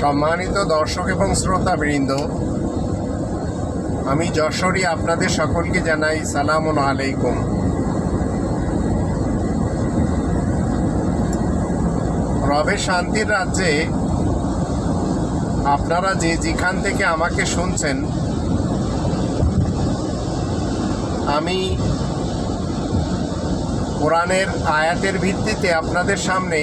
সম্মানিত দর্শক এবং শ্রোতাবৃন্দ, আমি যশোরী আপনাদের সকলকে জানাই সালাম আলাইকুম। রবে শান্তির রাজ্যে আপনারা যে যেখান থেকে আমাকে শুনছেন, আমি কোরআনের আয়াতের ভিত্তিতে আপনাদের সামনে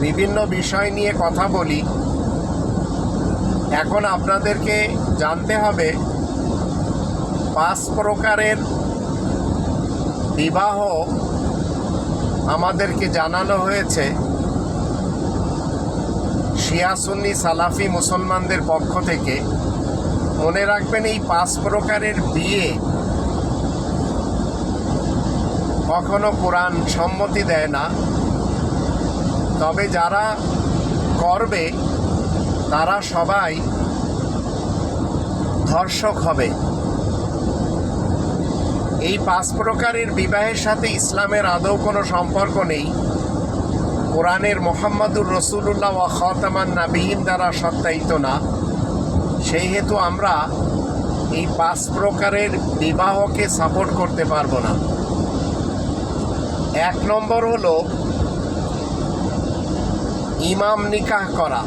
বিভিন্ন বিষয় নিয়ে কথা বলি। এখন আপনাদেরকে জানতে হবে, পাঁচ প্রকারের বিবাহ আমাদেরকে জানানো হয়েছে। শিয়াসুন্নি সালাফি মুসলমানদের পক্ষ থেকে। মনে রাখবেন, এই পাঁচ প্রকারের বিয়ে কখনো কোরআন সম্মতি দেয় না। তবে যারা করবে, তারা সবাই ধর্ষক হবে। এই পাঁচ প্রকারের বিবাহের সাথে ইসলামের আদৌ কোনো সম্পর্ক নেই। কোরআনের মোহাম্মদুর রসুল্লাহ ও খতামান নাবিহীন দ্বারা সত্যায়িত না। সেই হেতু আমরা এই পাঁচ প্রকারের বিবাহকে সাপোর্ট করতে পারব না। এক নম্বর হলো ইমাম নিকাহ করা।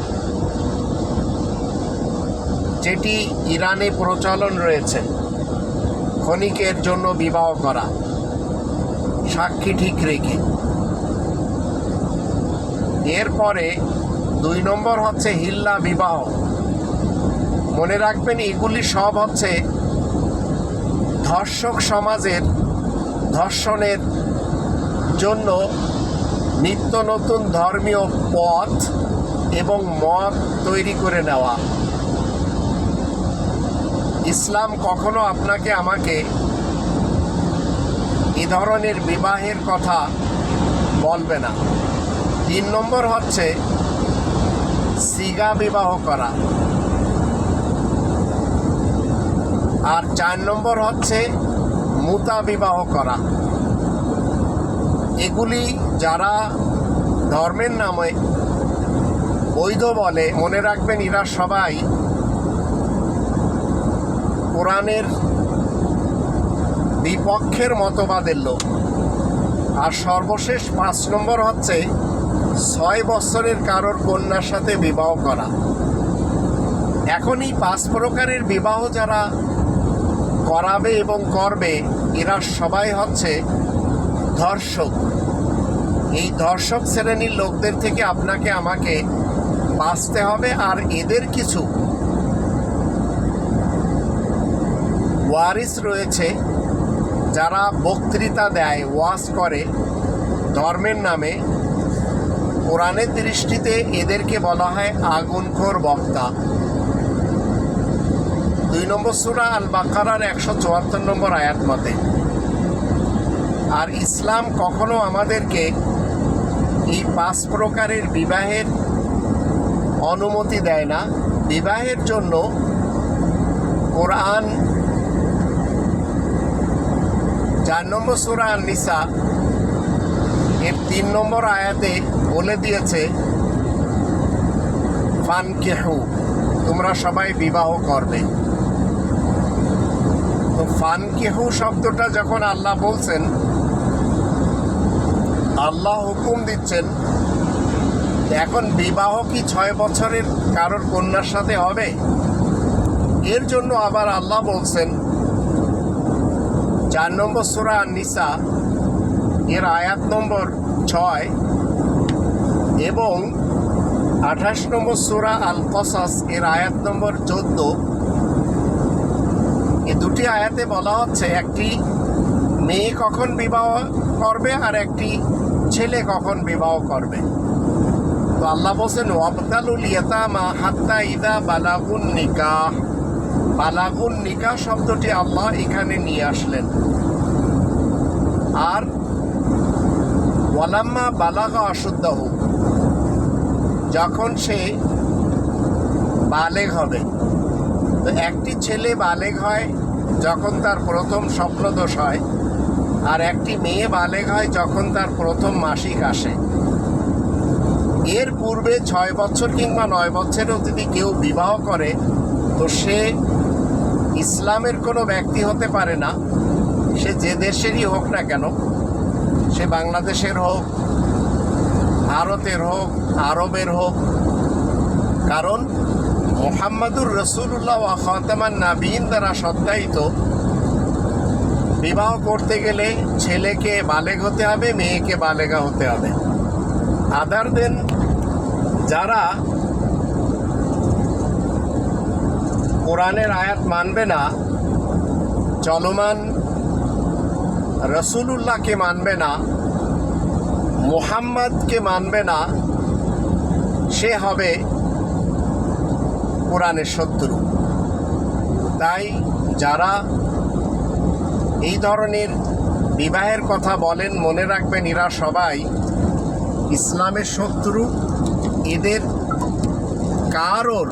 যেটি ইরানে প্রচলন রয়েছে। ক্ষণিকের জন্য বিবাহ করা। সাক্ষী ঠিক রেখে। এরপরে দুই নম্বর হচ্ছে হিল্লা বিবাহ। মনে রাখবেন, এগুলি সব হচ্ছে ধর্ষক সমাজের ধর্ষণের জন্য নিত্য নতুন ধর্মীয় পথ এবং মত তৈরি করে নেওয়া। ইসলাম কখনো আপনাকে আমাকে এ ধরনের বিবাহের কথা বলবে না। তিন নম্বর হচ্ছে সিগা বিবাহ করা। আর চার নম্বর হচ্ছে মুতা বিবাহ করা। এগুলি যারা ধর্মের নামে বৈধ বলে মনে রাখবেন এরা সবাই কোরআনের বিপক্ষের মতবাদের লোক। আর সর্বশেষ পাঁচ নম্বর হচ্ছে ছয় বছরের কারোর কন্যার সাথে বিবাহ করা। এখন এই পাঁচ প্রকারের বিবাহ যারা করাবে এবং করবে, এরা সবাই হচ্ছে ধর্ষক এই ধর্ষক শ্রেণির লোকদের থেকে আপনাকে আমাকে বাঁচতে হবে আর এদের কিছু ওয়ারিস রয়েছে যারা বক্তৃতা দেয়, ওয়াজ করে ধর্মের নামে। কোরআনের দৃষ্টিতে এদেরকে বলা হয় আগুনখোর বক্তা। দুই নম্বর সুরা আল বাকারার একশো চুয়াত্তর নম্বর আয়াত মতে। আর ইসলাম কখনো আমাদেরকে এই পাঁচ প্রকারের বিবাহের অনুমতি দেয় না। বিবাহের জন্য কোরআন, চার নম্বর সুরা নিসা এর তিন নম্বর আয়াতে বলে দিয়েছে ফান কেহু তোমরা সবাই বিবাহ করবে। তো ফান কেহু শব্দটা যখন আল্লাহ বলছেন আল্লাহ হুকুম দিচ্ছেন, এখন বিবাহ কি ছয় বছরের কারোর কন্যার সাথে হবে? এর জন্য আবার আল্লাহ বলছেন, চার নম্বর সুরা নিসা এর আয়াত নম্বর ছয় এবং আঠাশ নম্বর সুরা আল কসাস এর আয়াত নম্বর চোদ্দ। এ দুটি আয়াতে বলা হচ্ছে, একটি মেয়ে কখন বিবাহ করবে আর একটি ছেলে কখন বিবাহ করবে? তো আল্লাহ বলছেন ওয়াবতালুল ইয়াতামা হাত্তা ইদা বালাগুন নিকাহ। বালাগুন নিকাহ শব্দটি আল্লাহ এখানে নিয়ে আসলেন। আর ওয়ালাম্মা বালাগা অশুদ্ধ যখন সে বালেগ হবে। তো একটি ছেলে বালেগ হয় যখন তার প্রথম স্বপ্নদোষ হয়। আর একটি মেয়ে বালেগ হয় যখন তার প্রথম মাসিক আসে। এর পূর্বে ছয় বছর কিংবা নয় বছরেও যদি কেউ বিবাহ করে, তো সে ইসলামের কোনো ব্যক্তি হতে পারে না। সে যে দেশেরই হোক না কেন, সে বাংলাদেশের হোক, ভারতের হোক, আরবের হোক। কারণ মোহাম্মদুর রসুল্লাহ খাতামান নাবিন দ্বারা সত্যায়িত বিবাহ করতে গেলে ছেলেকে বালেগ হতে হবে, মেয়েকে বালেগা হতে হবে। আদার দেন যারা কোরআনের আয়াত মানবে না, চলমান রসুলুল্লাহকে মানবে না, মোহাম্মদকে মানবে না, সে হবে কোরআনের শত্রু। তাই যারা এই ধরনের বিবাহের কথা বলেন মনে রাখবেন এরা সবাই ইসলামের শত্রু। এদের কারোর